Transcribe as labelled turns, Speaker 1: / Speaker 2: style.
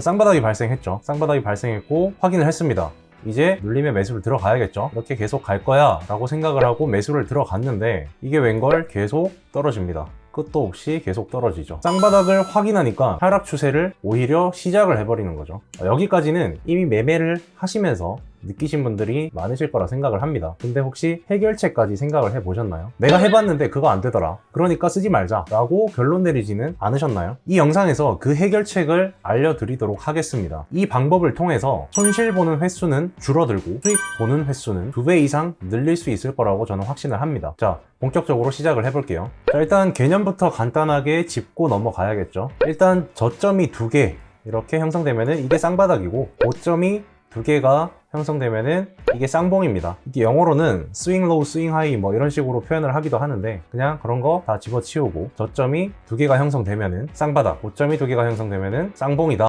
Speaker 1: 쌍바닥이 발생했죠. 쌍바닥이 발생했고 확인을 했습니다. 이제 눌림의 매수를 들어가야겠죠. 이렇게 계속 갈 거야 라고 생각을 하고 매수를 들어갔는데 이게 웬걸 계속 떨어집니다. 끝도 없이 계속 떨어지죠. 쌍바닥을 확인하니까 하락 추세를 오히려 시작을 해버리는 거죠. 어, 여기까지는 이미 매매를 하시면서 느끼신 분들이 많으실 거라 생각을 합니다. 근데 혹시 해결책까지 생각을 해보셨나요? 내가 해봤는데 그거 안 되더라. 그러니까 쓰지 말자. 라고 결론 내리지는 않으셨나요? 이 영상에서 그 해결책을 알려드리도록 하겠습니다. 이 방법을 통해서 손실 보는 횟수는 줄어들고 수익 보는 횟수는 두 배 이상 늘릴 수 있을 거라고 저는 확신을 합니다. 자, 본격적으로 시작을 해볼게요. 자, 일단 개념부터 간단하게 짚고 넘어가야겠죠. 일단 저점이 두 개 이렇게 형성되면은 이게 쌍바닥이고 고점이 두 개가 형성되면은 이게 쌍봉입니다. 이게 영어로는 스윙 로우, 스윙 하이 뭐 이런 식으로 표현을 하기도 하는데 그냥 그런 거 다 집어치우고 저점이 두 개가 형성되면은 쌍바닥, 고점이 두 개가 형성되면은 쌍봉이다.